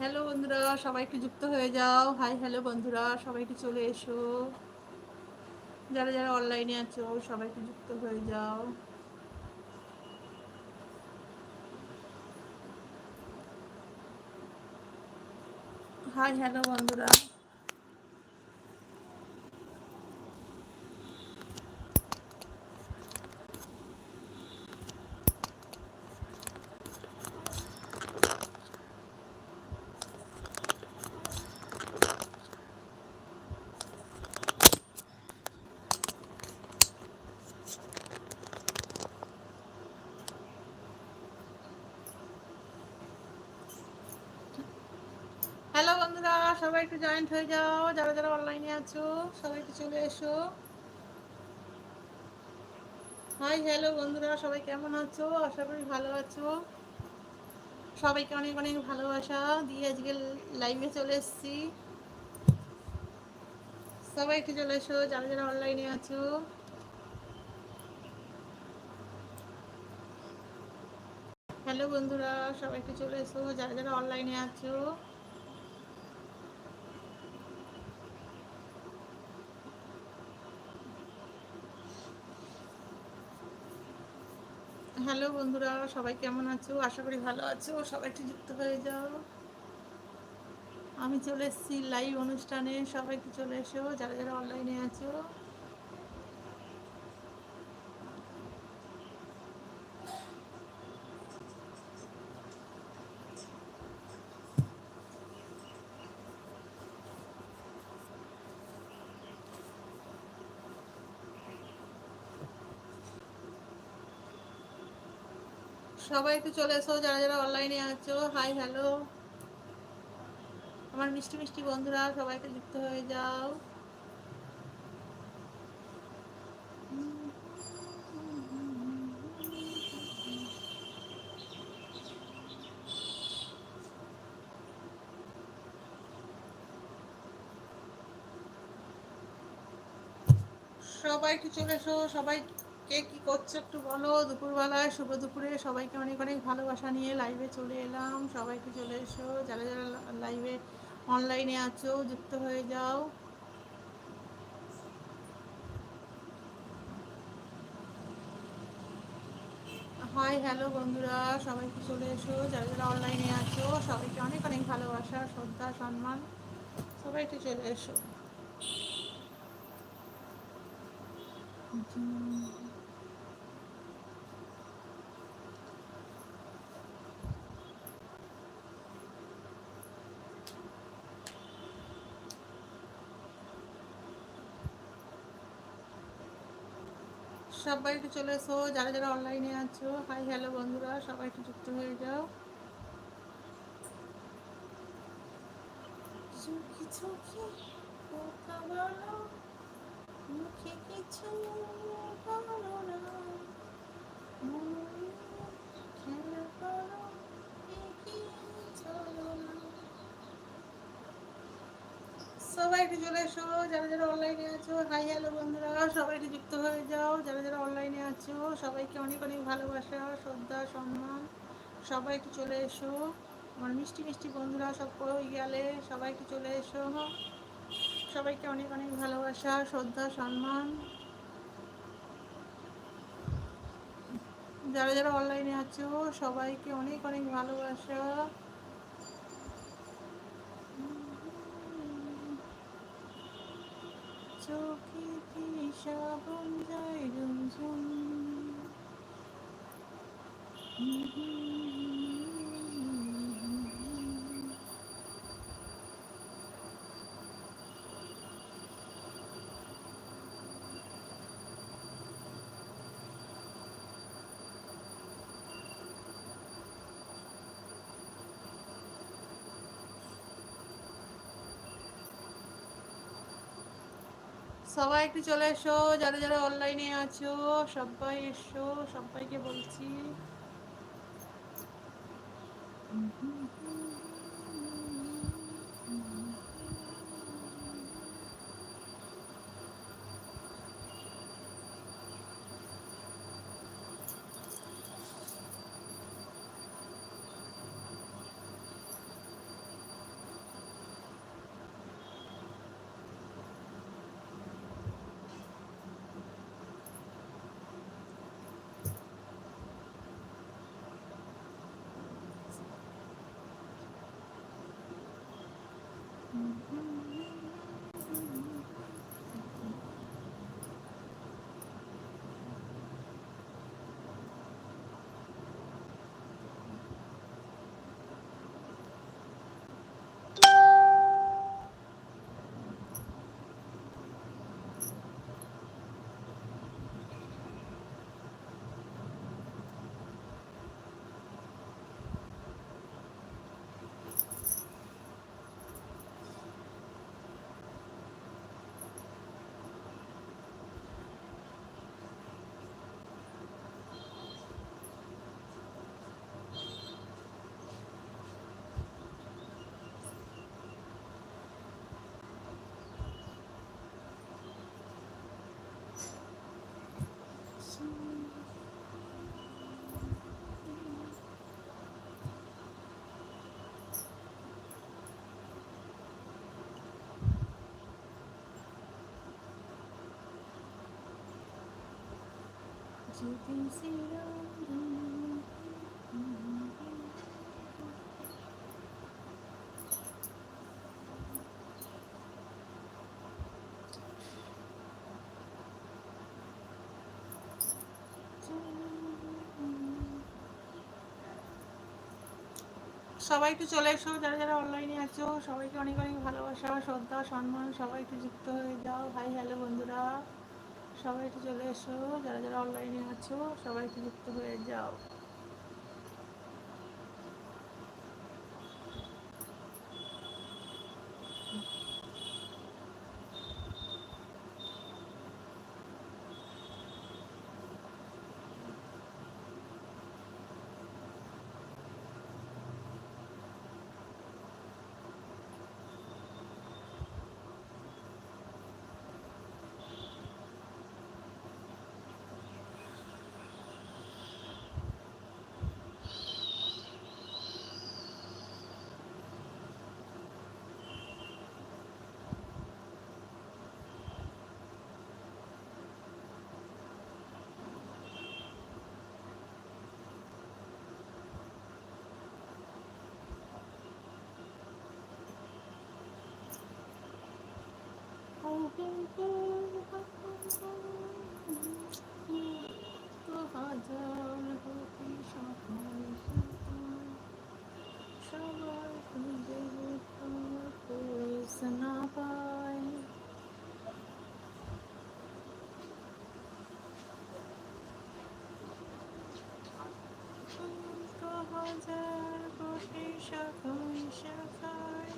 Hello বন্ধুরা, সবাই একটু যুক্ত হয়ে যাও। হাই, হ্যালো বন্ধুরা, সবাই একটু চলে এসো। যারা যারা অনলাইনে আছো, সবাই একটু যুক্ত হয়ে যাও। হাই, হ্যালো বন্ধুরা হ্যালো বন্ধুরা সবাই একটু জয়েন্ট হয়ে যাও, যারা যারা অনলাইনে আছো, সবাই একটু চলে এসো। হাই হ্যালো বন্ধুরা, সবাই কেমন আছো? আশা করি ভালো আছো। সবাইকে অনেক অনেক ভালোবাসা। দিয়ে আজকে লাইভে চলে এসেছি। সবাই একটু চলে এসো, যারা যারা অনলাইনে আছো। হ্যালো বন্ধুরা, সবাই একটু চলে এসো, যারা যারা অনলাইনে আছো। হ্যালো বন্ধুরা, সবাই কেমন আছো? আশা করি ভালো আছো। সবাই একটু যুক্ত হয়ে যাও। আমি চলে এসেছি লাইভ অনুষ্ঠানে। সবাই একটু চলে এসো, যারা যারা অনলাইনে আছো। সবাই একটু চলে এসো, যারা যারা অনলাইনে আছো। হাই হ্যালো আমার মিষ্টি মিষ্টি বন্ধুরা, সবাইকে যুক্ত হয়ে যাও। সবাই একটু চলে এসো, সবাই কে কি করছ একটু বলো। দুপুরবেলায়, শুভ দুপুরে সবাইকে অনেক অনেক ভালোবাসা নিয়ে লাইভে চলে এলাম। সবাইকে চলে এসো। যারা যারা লাইভে অনলাইনে আছো, যুক্ত হয়ে যাও। হাই হ্যালো বন্ধুরা, সবাইকে চলে এসো। যারা যারা অনলাইনে আছো, সবাইকে অনেক অনেক ভালোবাসা, শ্রদ্ধা, সম্মান। সবাইকে চলে এসো। সবাই একটু চলে এসো, যারা যারা অনলাইনে আছো হাই হ্যালো বন্ধুরা, সবাই একটু যুক্ত হয়ে যাও। মুখে কিছু না খেলা করো চলো না সবাই একটু চলে এসো, যারা যারা অনলাইনে আছো হাই হ্যালো বন্ধুরা, সবাই একটু যুক্ত হয়ে যাও। যারা যারা অনলাইনে আছো, সবাইকে অনেক অনেক ভালোবাসা, শ্রদ্ধা, সম্মান। সবাই একটু চলে এসো। আমার মিষ্টি মিষ্টি বন্ধুরা সব কই গেলে, সবাই একটু চলে এসো। সবাইকে অনেক অনেক ভালোবাসা, শ্রদ্ধা, সম্মান। যারা যারা অনলাইনে আছো, সবাইকে অনেক অনেক ভালোবাসা। চোখে কি শ্রাবণ যায় ঝুমঝুম সবাই একটু চলে এসো যারা যারা অনলাইনে আছো সবাই এসো সবাইকে বলছি। Mm-hmm. সবাই একটু চলে এসো, যারা যারা অনলাইনে আছো, সবাইকে অনেক অনেক ভালোবাসা, শ্রদ্ধা, সম্মান, সবাই একটু যুক্ত হয়ে যাও। ভাই হ্যালো বন্ধুরা। সবাই একটু চলে এসো যারা যারা অনলাইনে আছো সবাই একটু যুক্ত হয়ে যাও। হাজার কোটি শাখায় শাখায়